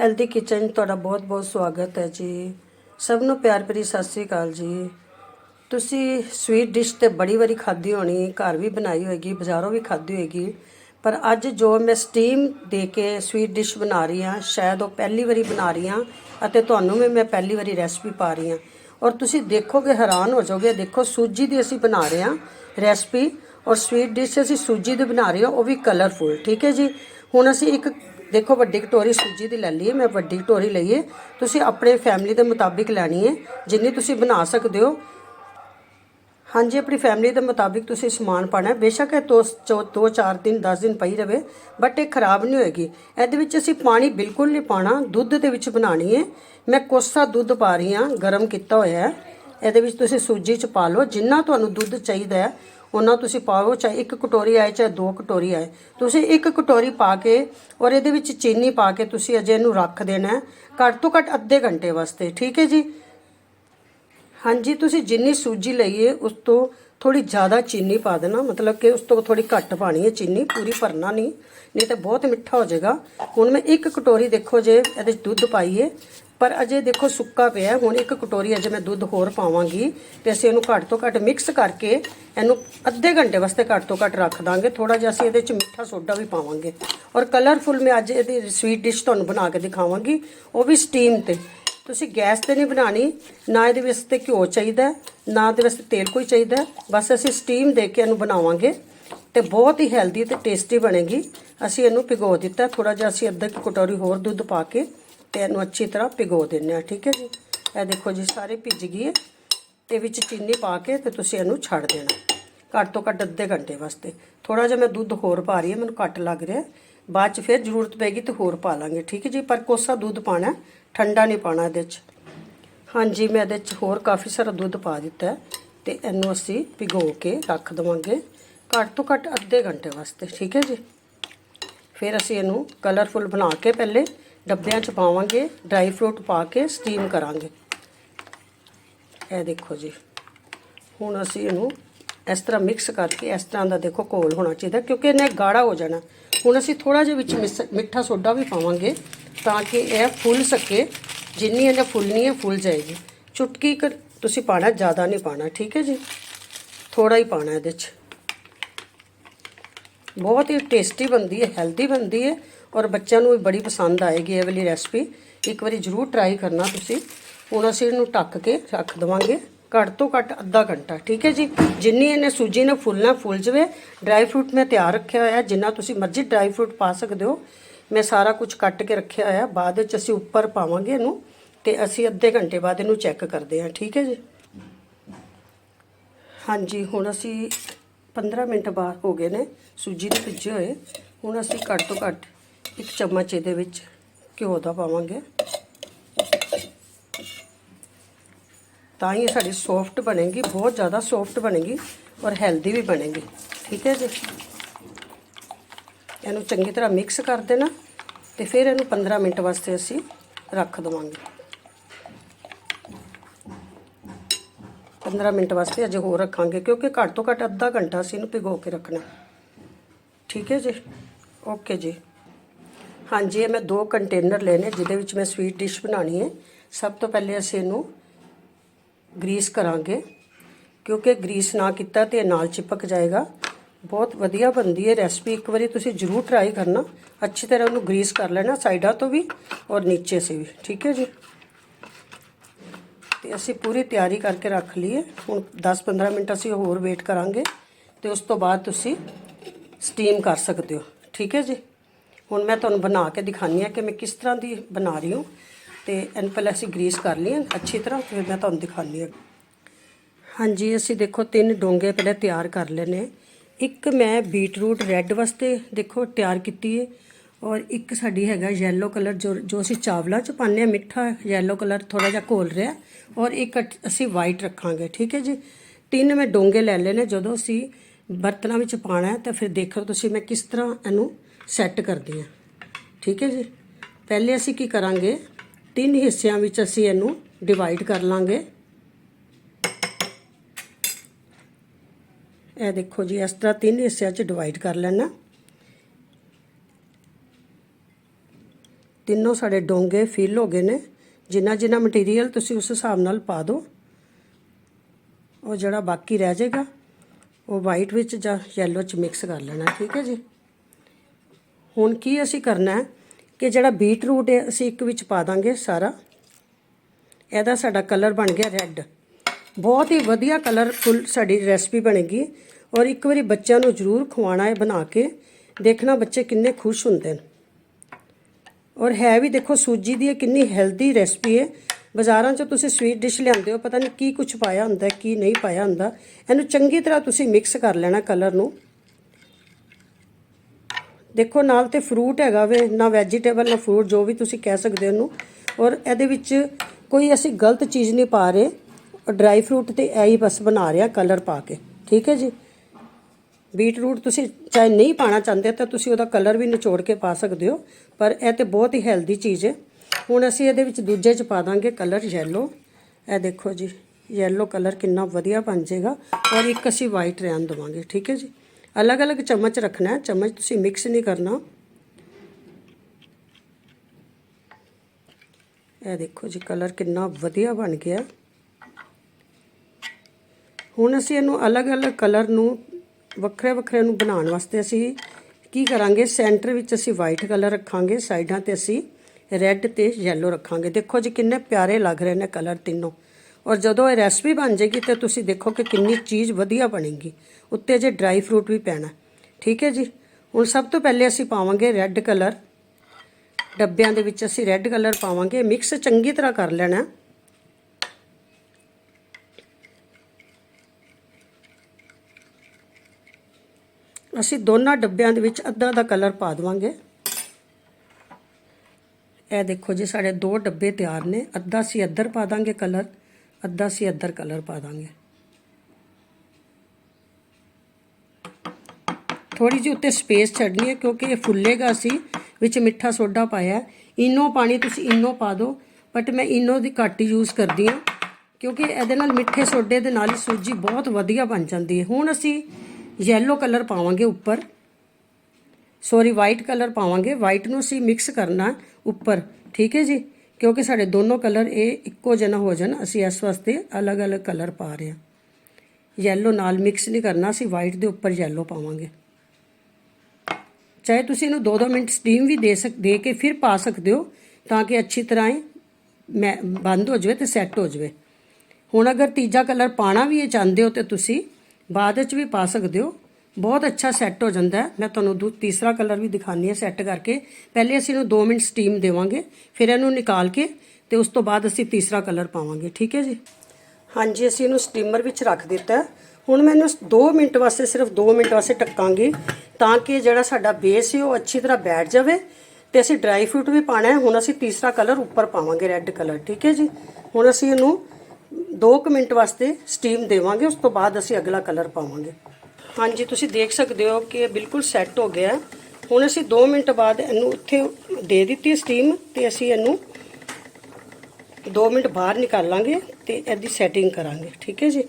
Healthy kitchen ਤੁਹਾਡਾ ਬਹੁਤ-ਬਹੁਤ ਸਵਾਗਤ ਹੈ ਜੀ। ਸਭ ਨੂੰ ਪਿਆਰ ਭਰੀ ਸਤਿ ਸ੍ਰੀ ਅਕਾਲ ਜੀ। ਤੁਸੀਂ ਸਵੀਟ ਡਿਸ਼ ਤੇ ਬੜੀ ਵਾਰੀ ਖਾਧੀ ਹੋਣੀ, ਘਰ ਵੀ ਬਣਾਈ ਹੋਏਗੀ, ਬਾਜ਼ਾਰੋਂ ਵੀ ਖਾਧੀ ਹੋਏਗੀ। ਪਰ ਅੱਜ ਜੋ ਮੈਂ ਸਟੀਮ ਦੇ ਕੇ ਸਵੀਟ ਡਿਸ਼ ਬਣਾ ਰਹੀ ਹਾਂ, ਸ਼ਾਇਦ ਉਹ ਪਹਿਲੀ ਵਾਰੀ ਬਣਾ ਰਹੀ ਹਾਂ ਅਤੇ ਤੁਹਾਨੂੰ ਵੀ ਮੈਂ ਪਹਿਲੀ ਵਾਰੀ ਰੈਸਪੀ ਪਾ ਰਹੀ ਹਾਂ। ਔਰ ਤੁਸੀਂ ਦੇਖੋਗੇ, ਹੈਰਾਨ ਹੋ ਜਾਓਗੇ, ਦੇਖੋ ਸੂਜੀ ਦੀ ਅਸੀਂ ਬਣਾ ਰਹੇ ਹਾਂ ਰੈਸਪੀ ਔਰ ਸਵੀਟ ਡਿਸ਼ ਅਸੀਂ ਸੂਜੀ ਦੀ ਬਣਾ ਰਹੇ ਹਾਂ, ਉਹ ਵੀ ਕਲਰਫੁਲ ਠੀਕ ਹੈ ਜੀ? ਹੁਣ ਅਸੀਂ ਇੱਕ ਦੇਖੋ, ਵੱਡੀ ਕਟੋਰੀ ਸੂਜੀ ਦੀ ਲੈ ਲਈਏ, ਮੈਂ ਵੱਡੀ ਕਟੋਰੀ ਲਈਏ। ਤੁਸੀਂ ਆਪਣੇ ਫੈਮਿਲੀ ਦੇ ਮੁਤਾਬਿਕ ਲੈਣੀ ਹੈ ਜਿੰਨੀ ਤੁਸੀਂ ਬਣਾ ਸਕਦੇ ਹੋ। ਹਾਂਜੀ, ਆਪਣੀ ਫੈਮਿਲੀ ਦੇ ਮੁਤਾਬਿਕ ਤੁਸੀਂ ਸਮਾਨ ਪਾਣਾ ਬੇਸ਼ੱਕ ਇਹ ਦੋ ਚੋ- ਦੋ, ਚਾਰ ਦਿਨ 10 ਦਿਨ ਪਈ ਰਵੇ ਬਟ ਇਹ ਖਰਾਬ ਨਹੀਂ ਹੋਏਗੀ। ਇਹਦੇ ਵਿੱਚ ਅਸੀਂ ਪਾਣੀ ਬਿਲਕੁਲ ਨਹੀਂ ਪਾਣਾ ਦੁੱਧ ਦੇ ਵਿੱਚ ਬਣਾਣੀ ਹੈ ਮੈਂ ਕੋਸਾ ਦੁੱਧ ਪਾ ਰਹੀ ਹਾਂ, ਗਰਮ ਕੀਤਾ ਹੋਇਆ ਹੈ। ਇਹਦੇ ਵਿੱਚ ਤੁਸੀਂ ਸੂਜੀ ਚ ਪਾ ਲਓ। ਜਿੰਨਾ ਤੁਹਾਨੂੰ ਦੁੱਧ ਚਾਹੀਦਾ ਹੈ ਉਹਨਾਂ ਤੁਸੀਂ ਪਾਓ, ਚਾਹੇ ਇੱਕ ਕਟੋਰੀ ਆਏ, ਚਾਹੇ ਦੋ ਕਟੋਰੀ ਆਏ। ਤੁਸੀਂ ਇੱਕ ਕਟੋਰੀ ਪਾ ਕੇ ਔਰ ਇਹਦੇ ਵਿੱਚ ਚੀਨੀ ਪਾ ਕੇ ਤੁਸੀਂ ਅਜੇ ਇਹਨੂੰ ਰੱਖ ਦੇਣਾ ਘੱਟ ਤੋਂ ਘੱਟ ਅੱਧੇ ਘੰਟੇ ਵਾਸਤੇ, ਠੀਕ ਹੈ ਜੀ? ਹਾਂਜੀ, ਤੁਸੀਂ ਜਿੰਨੀ ਸੂਜੀ ਲਈਏ, ਉਸ ਤੋਂ ਥੋੜੀ ਜ਼ਿਆਦਾ ਚੀਨੀ ਪਾ ਦੇਣਾ, ਮਤਲਬ ਕਿ ਉਸ ਤੋਂ ਥੋੜੀ ਘੱਟ ਪਾਣੀ ਹੈ ਚੀਨੀ, ਪੂਰੀ ਭਰਨਾ ਨਹੀਂ ਨਹੀਂ ਤਾਂ ਬਹੁਤ ਮਿੱਠਾ ਹੋ ਜਾਏਗਾ। ਹੁਣ ਮੈਂ ਇੱਕ ਕਟੋਰੀ ਦੇਖੋ ਜੇ ਇਹਦੇ 'ਚ ਦੁੱਧ ਪਾਈਏ ਪਰ ਅਜੇ ਦੇਖੋ ਸੁੱਕਾ ਪਿਆ ਹੁਣ ਇੱਕ ਕਟੋਰੀ ਅਜੇ ਮੈਂ ਦੁੱਧ ਹੋਰ ਪਾਵਾਂਗੀ ਤੇ ਅਸੀਂ ਇਹਨੂੰ ਘੱਟ ਤੋਂ ਘੱਟ ਮਿਕਸ ਕਰਕੇ ਇਹਨੂੰ ਅੱਧੇ ਘੰਟੇ ਵਾਸਤੇ ਘੱਟ ਤੋਂ ਘੱਟ ਰੱਖ ਦਾਂਗੇ। ਥੋੜਾ ਜਿਹਾ ਅਸੀਂ ਇਹਦੇ 'ਚ ਮਿੱਠਾ ਸੋਡਾ ਵੀ ਪਾਵਾਂਗੇ। ਔਰ ਕਲਰਫੁਲ ਮੈਂ ਅੱਜ ਇਹਦੀ ਸਵੀਟ ਡਿਸ਼ ਤੁਹਾਨੂੰ ਬਣਾ ਕੇ ਦਿਖਾਵਾਂਗੀ। ਉਹ ਵੀ ਸਟੀਮ ਤੇ। ਤੁਸੀਂ ਗੈਸ ਤੇ ਨਹੀਂ ਬਣਾਣੀ ਨਾ ਇਹਦੇ ਵਾਸਤੇ ਘਿਓ ਚਾਹੀਦਾ ਨਾ ਇਹਦੇ ਵਾਸਤੇ ਤੇਲ ਕੋਈ ਚਾਹੀਦਾ ਬਸ ਅਸੀਂ ਸਟੀਮ ਦੇ ਕੇ ਇਹਨੂੰ ਬਣਾਵਾਂਗੇ ਤੇ ਬਹੁਤ ਹੀ ਹੈਲਦੀ ਤੇ ਟੇਸਟੀ ਬਣੇਗੀ। ਅਸੀਂ ਇਹਨੂੰ ਭਿਗੋ ਦਿੱਤਾ। ਥੋੜਾ ਜਿਹਾ ਅਸੀਂ ਅੱਧਾ ਕਟੋਰੀ ਹੋਰ ਦੁੱਧ ਪਾ ਕੇ ਤੇ ਇਹਨੂੰ ਅੱਛੀ ਤਰ੍ਹਾਂ ਭਿਗੋ ਦਿੰਨੇ ਆ ਠੀਕ ਹੈ ਜੀ? ਇਹ ਦੇਖੋ ਜੀ, ਸਾਰੇ ਭਿੱਜ ਗਈ ਹੈ। ਤੇ ਵਿੱਚ ਚੀਨੀ ਪਾ ਕੇ ਤੇ ਤੁਸੀਂ ਇਹਨੂੰ ਛੱਡ ਦੇਣਾ। ਘੱਟ ਤੋਂ ਘੱਟ ਅੱਧੇ ਘੰਟੇ ਵਾਸਤੇ। ਥੋੜਾ ਜਿਹਾ ਮੈਂ ਦੁੱਧ ਹੋਰ ਪਾ ਰਹੀ ਹਾਂ, ਮੈਨੂੰ ਘੱਟ ਲੱਗ ਰਿਹਾ ਬਾਅਦ ਚ ਫਿਰ ਜ਼ਰੂਰਤ ਪੈਗੀ ਤੇ ਹੋਰ ਪਾ ਲਾਂਗੇ, ਠੀਕ ਹੈ ਜੀ? ਪਰ ਕੋਸਾ ਦੁੱਧ ਪਾਣਾ ਠੰਡਾ ਨਹੀਂ ਪਾਣਾ ਇਹਦੇ ਚ। ਹਾਂਜੀ, ਮੈਂ ਇਹਦੇ ਚ ਹੋਰ ਕਾਫੀ ਸਾਰਾ ਦੁੱਧ ਪਾ ਦਿੱਤਾ ਹੈ ਤੇ ਇਹਨੂੰ ਅਸੀਂ ਭਿਗੋ ਕੇ ਰੱਖ ਦਵਾਂਗੇ। ਘੱਟ ਤੋਂ ਘੱਟ ਅੱਧੇ ਘੰਟੇ ਵਾਸਤੇ, ਠੀਕ ਹੈ ਜੀ? ਫਿਰ ਅਸੀਂ ਇਹਨੂੰ ਕਲਰਫੁਲ ਬਣਾ ਕੇ ਪਹਿਲੇ ਡੱਬਿਆਂ 'ਚ ਪਾਵਾਂਗੇ ਡਰਾਈ ਫਰੂਟ ਪਾ ਕੇ ਸਟੀਮ ਕਰਾਂਗੇ। ਇਹ ਦੇਖੋ ਜੀ। ਹੁਣ ਅਸੀਂ ਇਹਨੂੰ ਇਸ ਤਰ੍ਹਾਂ ਮਿਕਸ ਕਰਕੇ ਇਸ ਤਰ੍ਹਾਂ ਦਾ ਦੇਖੋ ਘੋਲ ਹੋਣਾ ਚਾਹੀਦਾ ਕਿਉਂਕਿ ਇਹਨੇ ਗਾੜਾ ਹੋ ਜਾਣਾ। ਹੁਣ ਅਸੀਂ ਥੋੜਾ ਜਿਹਾ ਵਿੱਚ ਮਿਸ- ਮਿੱਠਾ ਸੋਡਾ ਵੀ ਪਾਵਾਂਗੇ ਤਾਂ ਕਿ ਇਹ ਫੁੱਲ ਸਕੇ। ਜਿੰਨੀ ਇਹਨੇ ਫੁੱਲਣੀ ਹੈ, ਫੁੱਲ ਜਾਏਗੀ। ਚੁਟਕੀ ਕਰ ਤੁਸੀਂ ਪਾਣਾ ਜ਼ਿਆਦਾ ਨਹੀਂ ਪਾਣਾ ਠੀਕ ਹੈ ਜੀ? ਥੋੜਾ ਹੀ ਪਾਣਾ ਇਹਦੇ 'ਚ। ਬਹੁਤ ਹੀ ਟੇਸਟੀ ਬਣਦੀ ਹੈ ਹੈਲਦੀ ਬਣਦੀ ਹੈ। ਔਰ ਬੱਚਿਆਂ ਨੂੰ ਵੀ ਬੜੀ ਪਸੰਦ ਆਏਗੀ ਇਹ ਵਾਲੀ ਰੈਸਪੀ ਇੱਕ ਵਾਰੀ ਜ਼ਰੂਰ ਟਰਾਈ ਕਰਨਾ ਤੁਸੀਂ। ਹੁਣ ਅਸੀਂ ਇਹਨੂੰ ਢੱਕ ਕੇ ਰੱਖ ਦਵਾਂਗੇ। ਘੱਟ ਤੋਂ ਘੱਟ ਅੱਧਾ ਘੰਟਾ, ਠੀਕ ਹੈ ਜੀ? ਜਿੰਨੀ ਇਹਨੇ ਸੂਜੀ ਨੇ ਫੁੱਲਣਾ ਫੁੱਲ ਜਵੇ ਡਰਾਈ ਫਰੂਟ ਮੈਂ ਤਿਆਰ ਰੱਖਿਆ ਹੋਇਆ, ਜਿੰਨਾ ਤੁਸੀਂ ਮਰਜ਼ੀ ਡਰਾਈ ਫਰੂਟ ਪਾ ਸਕਦੇ ਹੋ। ਮੈਂ ਸਾਰਾ ਕੁਝ ਕੱਟ ਕੇ ਰੱਖਿਆ ਹੋਇਆ। ਬਾਅਦ ਵਿੱਚ ਅਸੀਂ ਉੱਪਰ ਪਾਵਾਂਗੇ ਇਹਨੂੰ ਤੇ ਅਸੀਂ ਅੱਧੇ ਘੰਟੇ ਬਾਅਦ ਇਹਨੂੰ ਚੈੱਕ ਕਰਦੇ ਹਾਂ, ਠੀਕ ਹੈ ਜੀ? ਹਾਂਜੀ, ਹੁਣ ਅਸੀਂ 15 ਮਿੰਟ ਬਾਅਦ ਹੋ ਗਏ ਨੇ। ਸੂਜੀ ਦੇ ਭਿੱਜੇ ਹੋਏ। ਹੁਣ ਅਸੀਂ ਘੱਟ ਤੋਂ ਘੱਟ ਇੱਕ ਚਮਚ ਇਹਦੇ ਵਿੱਚ ਘਿਓ ਦਾ ਪਾਵਾਂਗੇ। ਤਾਂ ਹੀ ਇਹ ਸਾਡੀ ਸੌਫਟ ਬਣੇਗੀ, ਬਹੁਤ ਜ਼ਿਆਦਾ ਸੌਫਟ ਬਣੇਗੀ ਔਰ ਹੈਲਦੀ ਵੀ ਬਣੇਗੀ। ਠੀਕ ਹੈ ਜੀ? ਇਹਨੂੰ ਚੰਗੀ ਤਰ੍ਹਾਂ ਮਿਕਸ ਕਰ ਦੇਣਾ ਤੇ ਫਿਰ ਇਹਨੂੰ 15 ਮਿੰਟ ਵਾਸਤੇ ਅਸੀਂ ਰੱਖ ਦਵਾਂਗੇ। 15 ਮਿੰਟ ਵਾਸਤੇ ਅਜੇ ਹੋਰ ਰੱਖਾਂਗੇ, ਕਿਉਂਕਿ ਘੱਟ ਤੋਂ ਘੱਟ ਅੱਧਾ ਘੰਟਾ ਅਸੀਂ ਇਹਨੂੰ ਭਿਗੋ ਕੇ ਰੱਖਣਾ। ਠੀਕ ਹੈ ਜੀ? ਓਕੇ ਜੀ। ਹਾਂਜੀ, ਇਹ ਮੈਂ ਦੋ ਕੰਟੇਨਰ ਲੈਣੇ, ਜਿਹਦੇ ਵਿੱਚ ਮੈਂ ਸਵੀਟ ਡਿਸ਼ ਬਣਾਉਣੀ ਹੈ। ਸਭ ਤੋਂ ਪਹਿਲੇ ਅਸੀਂ ਇਹਨੂੰ ਗਰੀਸ ਕਰਾਂਗੇ, ਕਿਉਂਕਿ ਗਰੀਸ ਨਾ ਕੀਤਾ ਤੇ ਇਹ ਨਾਲ ਚਿਪਕ ਜਾਏਗਾ। ਬਹੁਤ ਵਧੀਆ ਬਣਦੀ ਹੈ ਰੈਸਪੀ ਇੱਕ ਵਾਰੀ ਤੁਸੀਂ ਜ਼ਰੂਰ ਟਰਾਈ ਕਰਨਾ। ਅੱਛੀ ਤਰ੍ਹਾਂ ਉਹਨੂੰ ਗਰੀਸ ਕਰ ਲੈਣਾ, ਸਾਈਡਾਂ ਤੋਂ ਵੀ ਔਰ ਨੀਚੇ ਸੇ ਵੀ, ਠੀਕ ਹੈ ਜੀ? ਤੇ ਅਸੀਂ ਪੂਰੀ ਤਿਆਰੀ ਕਰਕੇ ਰੱਖ ਲਈਏ। ਹੁਣ 10-15 ਮਿੰਟ ਅਸੀਂ ਹੋਰ ਵੇਟ ਕਰਾਂਗੇ ਤੇ ਉਸ ਤੋਂ ਬਾਅਦ ਤੁਸੀਂ ਸਟੀਮ ਕਰ ਸਕਦੇ ਹੋ, ਠੀਕ ਹੈ ਜੀ? ਹੁਣ ਮੈਂ ਤੁਹਾਨੂੰ ਬਣਾ ਕੇ ਦਿਖਾਨੀ ਆ ਕਿ ਮੈਂ ਕਿਸ ਤਰ੍ਹਾਂ ਦੀ ਬਣਾ ਰਹੀ ਹਾਂ ਤੇ ਇਹਨੂੰ ਪਹਿਲਾਂ ਅਸੀਂ ਗਰੀਸ ਕਰ ਲਈਏ ਅੱਛੀ ਤਰ੍ਹਾਂ, ਫਿਰ ਮੈਂ ਤੁਹਾਨੂੰ ਦਿਖਾਨੀ ਆ ਹਾਂਜੀ, ਅਸੀਂ ਦੇਖੋ ਤਿੰਨ ਡੋਂਗੇ ਪਹਿਲਾਂ ਤਿਆਰ ਕਰ ਲੈਨੇ ਇੱਕ ਮੈਂ ਬੀਟਰੂਟ ਰੈੱਡ ਵਾਸਤੇ ਦੇਖੋ ਤਿਆਰ ਕੀਤੀ ਹੈ ਔਰ ਇੱਕ ਸਾਡੀ ਹੈਗਾ ਯੈਲੋ ਕਲਰ ਜੋ ਜੋ ਅਸੀਂ ਚਾਵਲਾਂ ਚ ਪਾਉਂਦੇ ਆ ਮਿੱਠਾ ਯੈਲੋ ਕਲਰ ਥੋੜਾ ਜਿਹਾ ਘੋਲ ਰਿਹਾ ਔਰ ਇੱਕ ਅਸੀਂ ਵਾਈਟ ਰੱਖਾਂਗੇ, ਠੀਕ ਹੈ ਜੀ? ਤਿੰਨ ਮੈਂ ਡੋਂਗੇ ਲੈ ਲੈਨੇ ਜਦੋਂ ਅਸੀਂ ਬਰਤਨਾਂ ਵਿੱਚ ਪਾਣਾ ਤਾਂ ਫਿਰ ਦੇਖੋ ਤੁਸੀਂ ਮੈਂ ਕਿਸ ਤਰ੍ਹਾਂ ਇਹਨੂੰ ਸੈੱਟ ਕਰਦੀ ਹਾਂ। ਠੀਕ ਹੈ ਜੀ? ਪਹਿਲੇ ਅਸੀਂ ਕੀ ਕਰਾਂਗੇ? ਤਿੰਨ ਹਿੱਸਿਆਂ ਵਿੱਚ ਅਸੀਂ ਇਹਨੂੰ ਡਿਵਾਈਡ ਕਰ ਲਾਂਗੇ। ਇਹ ਦੇਖੋ ਜੀ, ਇਸ ਤਰ੍ਹਾਂ ਤਿੰਨ ਹਿੱਸਿਆਂ 'ਚ ਡਿਵਾਈਡ ਕਰ ਲੈਣਾ। ਤਿੰਨੋਂ ਸਾਡੇ ਡੋਂਗੇ ਫਿਲ ਹੋ ਗਏ ਨੇ। ਜਿੰਨਾ ਜਿੰਨਾ ਮਟੀਰੀਅਲ ਤੁਸੀਂ ਉਸ ਹਿਸਾਬ ਨਾਲ ਪਾ ਦਿਓ, ਉਹ ਜਿਹੜਾ ਬਾਕੀ ਰਹਿ ਜਾਏਗਾ, ਉਹ ਵਾਈਟ ਵਿੱਚ ਜਾਂ ਯੈਲੋ ਚ ਮਿਕਸ ਕਰ ਲੈਣਾ। ਠੀਕ ਹੈ ਜੀ? ਹੁਣ ਕੀ ਅਸੀਂ ਕਰਨਾ ਹੈ ਕਿ ਜਿਹੜਾ ਬੀਟ ਰੂਟ ਹੈ, ਅਸੀਂ ਇੱਕ ਵਿੱਚ ਪਾ ਦਾਂਗੇ ਸਾਰਾ। ਇਹਦਾ ਸਾਡਾ ਕਲਰ ਬਣ ਗਿਆ ਰੈੱਡ। ਬਹੁਤ ਹੀ ਵਧੀਆ ਕਲਰਫੁਲ ਸਾਡੀ ਰੈਸਪੀ ਬਣੇਗੀ ਔਰ ਇੱਕ ਵਾਰੀ ਬੱਚਿਆਂ ਨੂੰ ਜ਼ਰੂਰ ਖਵਾਉਣਾ ਹੈ ਬਣਾ ਕੇ। ਦੇਖਣਾ ਬੱਚੇ ਕਿੰਨੇ ਖੁਸ਼ ਹੁੰਦੇ ਨੇ। ਔਰ ਹੈ ਵੀ ਦੇਖੋ, ਸੂਜੀ ਦੀ ਇਹ ਕਿੰਨੀ ਹੈਲਦੀ ਰੈਸਪੀ ਹੈ। ਬਾਜ਼ਾਰਾਂ 'ਚ ਤੁਸੀਂ ਸਵੀਟ ਡਿਸ਼ ਲਿਆਉਂਦੇ ਹੋ, ਪਤਾ ਨਹੀਂ ਕੀ ਕੁਝ ਪਾਇਆ ਹੁੰਦਾ, ਕੀ ਨਹੀਂ ਪਾਇਆ ਹੁੰਦਾ। ਇਹਨੂੰ ਚੰਗੀ ਤਰ੍ਹਾਂ ਤੁਸੀਂ ਮਿਕਸ ਕਰ ਲੈਣਾ ਕਲਰ ਨੂੰ। ਦੇਖੋ, ਨਾਲ ਤੇ ਫਰੂਟ ਹੈਗਾ ਵੇ, ਨਾ ਵੈਜੀਟੇਬਲ ਨਾ ਫਰੂਟ ਜੋ ਵੀ ਤੁਸੀਂ ਕਹਿ ਸਕਦੇ ਹੋ ਉਹਨੂੰ। ਔਰ ਇਹਦੇ ਵਿੱਚ ਕੋਈ ਅਸੀਂ ਗਲਤ ਚੀਜ਼ ਨਹੀਂ ਪਾ ਰਹੇ। ਡਰਾਈ ਫਰੂਟ ਤੇ ਐ ਹੀ ਬਸ ਬਣਾ ਰਿਹਾ ਕਲਰ ਪਾ ਕੇ। ਠੀਕ ਹੈ ਜੀ? ਬੀਟ ਰੂਟ ਤੁਸੀਂ ਚਾਹੇ ਨਹੀਂ ਪਾਣਾ ਚਾਹੁੰਦੇ ਤਾਂ ਤੁਸੀਂ ਉਹਦਾ ਕਲਰ ਵੀ ਨਿਚੋੜ ਕੇ ਪਾ ਸਕਦੇ ਹੋ, ਪਰ ਇਹ ਤੇ ਬਹੁਤ ਹੀ ਹੈਲਦੀ ਚੀਜ਼ ਹੈ। ਹੁਣ ਅਸੀਂ ਇਹਦੇ ਵਿੱਚ ਦੂਜੇ ਚ ਪਾ ਦਾਂਗੇ ਕਲਰ ਯੈਲੋ ਇਹ ਦੇਖੋ ਜੀ ਯੈਲੋ ਕਲਰ ਕਿੰਨਾ ਵਧੀਆ ਬਣ ਜਾਏਗਾ। ਔਰ ਇੱਕ ਅਸੀਂ ਵਾਈਟ ਰਹਿਣ ਦਵਾਂਗੇ। ਠੀਕ ਹੈ ਜੀ? ਅਲੱਗ-ਅਲੱਗ ਚਮਚ ਰੱਖਣਾ ਚਮਚ ਤੁਸੀਂ ਮਿਕਸ ਨਹੀਂ ਕਰਨਾ। ਇਹ ਦੇਖੋ ਜੀ ਕਲਰ ਕਿੰਨਾ ਵਧੀਆ ਬਣ ਗਿਆ। ਹੁਣ ਅਸੀਂ ਇਹਨੂੰ ਅਲੱਗ-ਅਲੱਗ ਕਲਰ ਨੂੰ ਵੱਖਰੇ ਵੱਖਰੇ ਨੂੰ ਬਣਾਉਣ ਵਾਸਤੇ ਅਸੀਂ ਕੀ ਕਰਾਂਗੇ? ਸੈਂਟਰ ਵਿੱਚ ਅਸੀਂ ਵਾਈਟ ਕਲਰ ਰੱਖਾਂਗੇ, ਸਾਈਡਾਂ ਤੇ ਅਸੀਂ ਰੈੱਡ ਤੇ ਯੈਲੋ ਰੱਖਾਂਗੇ। ਦੇਖੋ ਜੀ, ਕਿੰਨੇ ਪਿਆਰੇ ਲੱਗ ਰਹੇ ਨੇ ਕਲਰ ਤਿੰਨੋਂ। ਔਰ ਜਦੋਂ ਇਹ ਰੈਸਪੀ ਬਣ ਜਾਏਗੀ ਤੇ ਤੁਸੀਂ ਦੇਖੋ ਕਿ ਕਿੰਨੀ ਚੀਜ਼ ਵਧੀਆ ਬਣੇਗੀ। ਉੱਤੇ ਜੇ ਡਰਾਈ ਫਰੂਟ ਵੀ ਪੈਣਾ। ਠੀਕ ਹੈ ਜੀ? ਹੁਣ ਸਭ ਤੋਂ ਪਹਿਲੇ ਅਸੀਂ ਪਾਵਾਂਗੇ ਰੈੱਡ ਕਲਰ ਡੱਬਿਆਂ ਦੇ ਵਿੱਚ ਅਸੀਂ ਰੈੱਡ ਕਲਰ ਪਾਵਾਂਗੇ। ਮਿਕਸ ਚੰਗੀ ਤਰ੍ਹਾਂ ਕਰ ਲੈਣਾ। ਅਸੀਂ ਦੋਨਾਂ ਡੱਬਿਆਂ ਦੇ ਵਿੱਚ ਅੱਧਾ ਦਾ ਕਲਰ ਪਾ ਦੇਵਾਂਗੇ। ਇਹ ਦੇਖੋ ਜੀ, ਸਾਡੇ ਦੋ ਡੱਬੇ ਤਿਆਰ ਨੇ। ਅੱਧਾ ਅਸੀਂ ਇੱਧਰ ਪਾ ਦਾਂਗੇ ਕਲਰ ਅੱਧਾ ਅਸੀਂ ਅੱਧਰ ਕਲਰ ਪਾ ਦਾਂਗੇ। ਥੋੜੀ ਜਿਹੀ ਉੱਤੇ ਸਪੇਸ ਛੱਡਣੀ ਹੈ, ਕਿਉਂਕਿ ਇਹ ਫੁੱਲੇਗਾ ਅਸੀਂ ਵਿੱਚ ਮਿੱਠਾ ਸੋਡਾ ਪਾਇਆ ਹੈ। ਇਨੋ ਪਾਣੀ ਤੁਸੀਂ ਇਨੋ ਪਾ ਦਿਓ ਬਟ ਮੈਂ ਇਨੋ ਦੀ ਘੱਟ ਯੂਜ਼ ਕਰਦੀ ਹਾਂ, ਕਿਉਂਕਿ ਇਹਦੇ ਨਾਲ ਮਿੱਠੇ ਸੋਡੇ ਦੇ ਨਾਲ ਹੀ ਸੂਜੀ ਬਹੁਤ ਵਧੀਆ ਬਣ ਜਾਂਦੀ ਹੈ। ਹੁਣ ਅਸੀਂ ਯੈਲੋ ਕਲਰ ਪਾਵਾਂਗੇ ਉੱਪਰ। ਸੌਰੀ ਵਾਈਟ ਕਲਰ ਪਾਵਾਂਗੇ। ਵਾਈਟ ਨੂੰ ਅਸੀਂ ਮਿਕਸ ਕਰਨਾ ਉੱਪਰ। ਠੀਕ ਹੈ ਜੀ? ਕਿਉਂਕਿ ਸਾਡੇ ਦੋਨੋਂ ਕਲਰ ਇਹ ਇੱਕੋ ਜਿਹਾ ਹੋ ਜਾਣ, ਅਸੀਂ ਇਸ ਵਾਸਤੇ ਅਲੱਗ-ਅਲੱਗ ਕਲਰ ਪਾ ਰਹੇ ਹਾਂ। ਯੈਲੋ ਨਾਲ ਮਿਕਸ ਨਹੀਂ ਕਰਨਾ, ਅਸੀਂ ਵਾਈਟ ਦੇ ਉੱਪਰ ਯੈਲੋ ਪਾਵਾਂਗੇ। ਚਾਹੇ ਤੁਸੀਂ ਇਹਨੂੰ 2-2 ਮਿੰਟ ਸਟੀਮ ਵੀ ਦੇ ਸਕ, ਦੇ ਕੇ ਫਿਰ ਪਾ ਸਕਦੇ ਹੋ, ਤਾਂ ਕਿ ਅੱਛੀ ਤਰ੍ਹਾਂ ਇਹ ਬੰਦ ਹੋ ਜਾਵੇ ਤੇ ਸੈੱਟ ਹੋ ਜਾਵੇ। ਹੁਣ ਅਗਰ ਤੀਜਾ ਕਲਰ ਪਾਣਾ ਵੀ ਇਹ ਚਾਹੁੰਦੇ ਹੋ ਤੇ ਤੁਸੀਂ ਬਾਅਦ ਵਿੱਚ ਵੀ ਪਾ ਸਕਦੇ ਹੋ। ਬਹੁਤ ਅੱਛਾ ਸੈੱਟ ਹੋ ਜਾਂਦਾ ਮੈਂ ਤੁਹਾਨੂੰ ਦੂ ਤੀਸਰਾ ਕਲਰ ਵੀ ਦਿਖਾਣੀ ਹੈ ਸੈੱਟ ਕਰਕੇ। ਪਹਿਲੇ ਅਸੀਂ ਇਹਨੂੰ 2 ਮਿੰਟ ਸਟੀਮ ਦੇਵਾਂਗੇ, ਫਿਰ ਇਹਨੂੰ ਨਿਕਾਲ ਕੇ ਤੇ ਉਸ ਤੋਂ ਬਾਅਦ ਅਸੀਂ ਤੀਸਰਾ ਕਲਰ ਪਾਵਾਂਗੇ। ਠੀਕ ਹੈ ਜੀ? ਹਾਂਜੀ, ਅਸੀਂ ਇਹਨੂੰ ਸਟੀਮਰ ਵਿੱਚ ਰੱਖ ਦਿੱਤਾ ਹੁਣ ਮੈਂ ਇਹਨੂੰ 2 ਮਿੰਟ ਵਾਸਤੇ ਸਿਰਫ 2 ਮਿੰਟ ਵਾਸਤੇ ਟੱਕਾਂਗੀ ਤਾਂ ਕਿ ਜਿਹੜਾ ਸਾਡਾ ਬੇਸ ਹੈ ਉਹ ਅੱਛੀ ਤਰ੍ਹਾਂ ਬੈਠ ਜਾਵੇ ਤੇ ਅਸੀਂ ਡਰਾਈ ਫਰੂਟ ਵੀ ਪਾਣਾ ਹੈ। ਹੁਣ ਅਸੀਂ ਤੀਸਰਾ ਕਲਰ ਉੱਪਰ ਪਾਵਾਂਗੇ ਰੈੱਡ ਕਲਰ ਠੀਕ ਹੈ ਜੀ? ਹੁਣ ਅਸੀਂ ਇਹਨੂੰ 2 ਮਿੰਟ ਵਾਸਤੇ ਸਟੀਮ ਦੇਵਾਂਗੇ, ਉਸ ਤੋਂ ਬਾਅਦ ਅਸੀਂ ਅਗਲਾ ਕਲਰ ਪਾਵਾਂਗੇ। ਹਾਂਜੀ, ਤੁਸੀਂ ਦੇਖ ਸਕਦੇ ਹੋ ਕਿ ਇਹ ਬਿਲਕੁਲ ਸੈੱਟ ਹੋ ਗਿਆ ਹੁਣ ਅਸੀਂ 2 ਮਿੰਟ ਬਾਅਦ ਇਹਨੂੰ ਉੱਥੇ ਦੇ ਦਿੱਤੀ ਸਟੀਮ ਤੇ ਅਸੀਂ ਇਹਨੂੰ 2 ਮਿੰਟ ਬਾਹਰ ਨਿਕਾਲਾਂਗੇ ਤੇ ਇਹਦੀ ਸੈਟਿੰਗ ਕਰਾਂਗੇ। ਠੀਕ ਹੈ ਜੀ?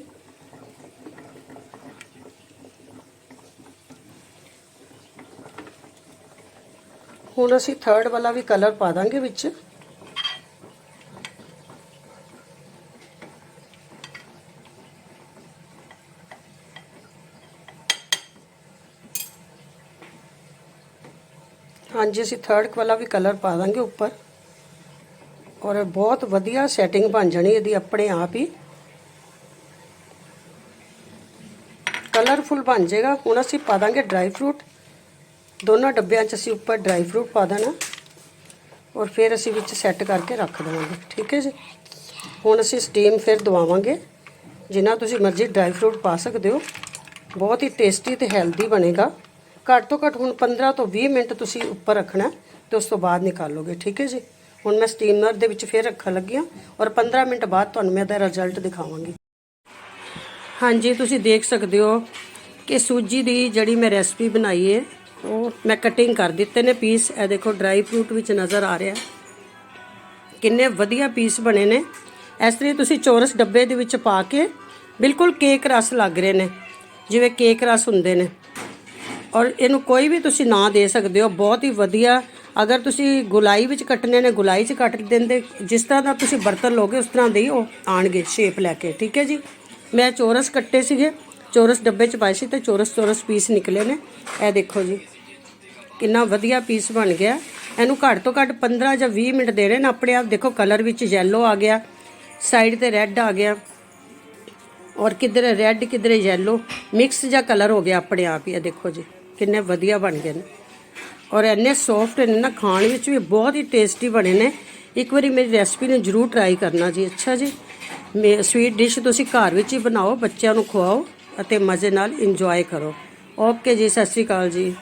ਹੁਣ ਅਸੀਂ ਥਰਡ ਵਾਲਾ ਵੀ ਕਲਰ ਪਾ ਦਾਂਗੇ ਵਿੱਚ। ਹਾਂਜੀ, ਅਸੀਂ ਥਰਡ ਵਾਲਾ ਵੀ ਕਲਰ ਪਾ ਦਾਂਗੇ ਉੱਪਰ। ਔਰ ਬਹੁਤ ਵਧੀਆ ਸੈਟਿੰਗ ਬਣ ਜਾਣੀ ਇਹਦੀ ਆਪਣੇ ਆਪ ਹੀ। ਕਲਰਫੁਲ ਬਣ ਜਾਏਗਾ। ਹੁਣ ਅਸੀਂ ਪਾ ਦਾਂਗੇ ਡਰਾਈ ਫਰੂਟ ਦੋਨਾਂ ਡੱਬਿਆਂ 'ਚ ਅਸੀਂ ਉੱਪਰ ਡਰਾਈ ਫਰੂਟ ਪਾ ਦੇਣਾ। ਔਰ ਫਿਰ ਅਸੀਂ ਵਿੱਚ ਸੈੱਟ ਕਰਕੇ ਰੱਖ ਦੇਵਾਂਗੇ। ਠੀਕ ਹੈ ਜੀ? ਹੁਣ ਅਸੀਂ ਸਟੀਮ ਫਿਰ ਦਵਾਵਾਂਗੇ। ਜਿੰਨਾ ਤੁਸੀਂ ਮਰਜ਼ੀ ਡਰਾਈ ਫਰੂਟ ਪਾ ਸਕਦੇ ਹੋ। ਬਹੁਤ ਹੀ ਟੇਸਟੀ ਤੇ ਹੈਲਦੀ ਬਣੇਗਾ। ਘੱਟ ਤੋਂ ਘੱਟ ਹੁਣ 15 ਤੋਂ 20 ਮਿੰਟ ਤੁਸੀਂ ਉੱਪਰ ਰੱਖਣਾ ਤੇ ਉਸ ਤੋਂ ਬਾਅਦ ਨਿਕਾਲੋਗੇ, ਠੀਕ ਹੈ ਜੀ? ਹੁਣ ਮੈਂ ਸਟੀਮਰ ਦੇ ਵਿੱਚ ਫਿਰ ਰੱਖਣ ਲੱਗੀ ਹਾਂ ਔਰ 15 ਮਿੰਟ ਬਾਅਦ ਤੁਹਾਨੂੰ ਮੈਂ ਇਹਦਾ ਰਿਜ਼ਲਟ ਦਿਖਾਵਾਂਗੀ। ਹਾਂਜੀ, ਤੁਸੀਂ ਦੇਖ ਸਕਦੇ ਹੋ ਕਿ ਸੂਜੀ ਦੀ ਜਿਹੜੀ ਮੈਂ ਰੈਸਪੀ ਬਣਾਈ ਹੈ, ਉਹ ਮੈਂ ਕਟਿੰਗ ਕਰ ਦਿੱਤੇ ਨੇ ਪੀਸ ਇਹ ਦੇਖੋ ਡਰਾਈ ਫਰੂਟ ਵਿੱਚ ਨਜ਼ਰ ਆ ਰਿਹਾ। ਕਿੰਨੇ ਵਧੀਆ ਪੀਸ ਬਣੇ ਨੇ। ਇਸ ਤਰ੍ਹਾਂ ਤੁਸੀਂ ਚੌਰਸ ਡੱਬੇ ਦੇ ਵਿੱਚ ਪਾ ਕੇ ਬਿਲਕੁਲ ਕੇਕ ਰਸ ਲੱਗ ਰਹੇ ਨੇ, ਜਿਵੇਂ ਕੇਕ ਰਸ ਹੁੰਦੇ ਨੇ। ਔਰ ਇਹਨੂੰ ਕੋਈ ਵੀ ਤੁਸੀਂ ਨਾਂ ਦੇ ਸਕਦੇ ਹੋ, ਬਹੁਤ ਹੀ ਵਧੀਆ। ਅਗਰ ਤੁਸੀਂ ਗੁਲਾਈ ਵਿੱਚ ਕੱਟਣੇ ਨੇ, ਗੁਲਾਈ 'ਚ ਕੱਟ ਦਿੰਦੇ, ਜਿਸ ਤਰ੍ਹਾਂ ਦਾ ਤੁਸੀਂ ਬਰਤਨ ਲੋਗੇ ਉਸ ਤਰ੍ਹਾਂ ਦੇ ਹੀ ਉਹ ਆਣਗੇ ਸ਼ੇਪ ਲੈ ਕੇ, ਠੀਕ ਹੈ ਜੀ? ਮੈਂ ਚੋਰਸ ਕੱਟੇ ਸੀਗੇ, ਚੋਰਸ ਡੱਬੇ 'ਚ ਪਾਏ ਸੀ ਤੇ ਚੋਰਸ ਚੋਰਸ ਪੀਸ ਨਿਕਲੇ ਨੇ। ਇਹ ਦੇਖੋ ਜੀ, ਕਿੰਨਾ ਵਧੀਆ ਪੀਸ ਬਣ ਗਿਆ। ਇਹਨੂੰ ਘੱਟ ਤੋਂ ਘੱਟ 15 ਜਾਂ 20 ਮਿੰਟ ਦੇ ਰਹੇ ਨੇ, ਆਪਣੇ ਆਪ ਦੇਖੋ ਕਲਰ ਵਿੱਚ ਯੈਲੋ ਆ ਗਿਆ ਸਾਈਡ ਤੇ ਰੈੱਡ ਆ ਗਿਆ। ਔਰ ਕਿਧਰੇ ਰੈੱਡ ਕਿਧਰੇ ਯੈਲੋ ਮਿਕਸ ਜਿਹਾ ਕਲਰ ਹੋ ਗਿਆ ਆਪਣੇ ਆਪ ਹੀ, ਇਹ ਦੇਖੋ ਜੀ। ਕਿੰਨੇ ਵਧੀਆ ਬਣ ਗਏ ਨੇ। ਔਰ ਇੰਨੇ ਸੌਫਟ ਨੇ ਨਾ, ਖਾਣ ਵਿੱਚ ਵੀ ਬਹੁਤ ਹੀ ਟੇਸਟੀ ਬਣੇ ਨੇ। ਇੱਕ ਵਾਰੀ ਮੇਰੀ ਰੈਸਪੀ ਨੂੰ ਜਰੂਰ ਟਰਾਈ ਕਰਨਾ ਜੀ, ਅੱਛਾ ਜੀ। ਮੇ ਸਵੀਟ ਡਿਸ਼ ਤੁਸੀਂ ਘਰ ਵਿੱਚ ਹੀ ਬਣਾਓ, ਬੱਚਿਆਂ ਨੂੰ ਖਵਾਓ ਅਤੇ ਮਜ਼ੇ ਨਾਲ ਇੰਜੋਏ ਕਰੋ। ਓਕੇ ਜੀ, ਸਤਿ ਸ਼੍ਰੀ ਅਕਾਲ ਜੀ।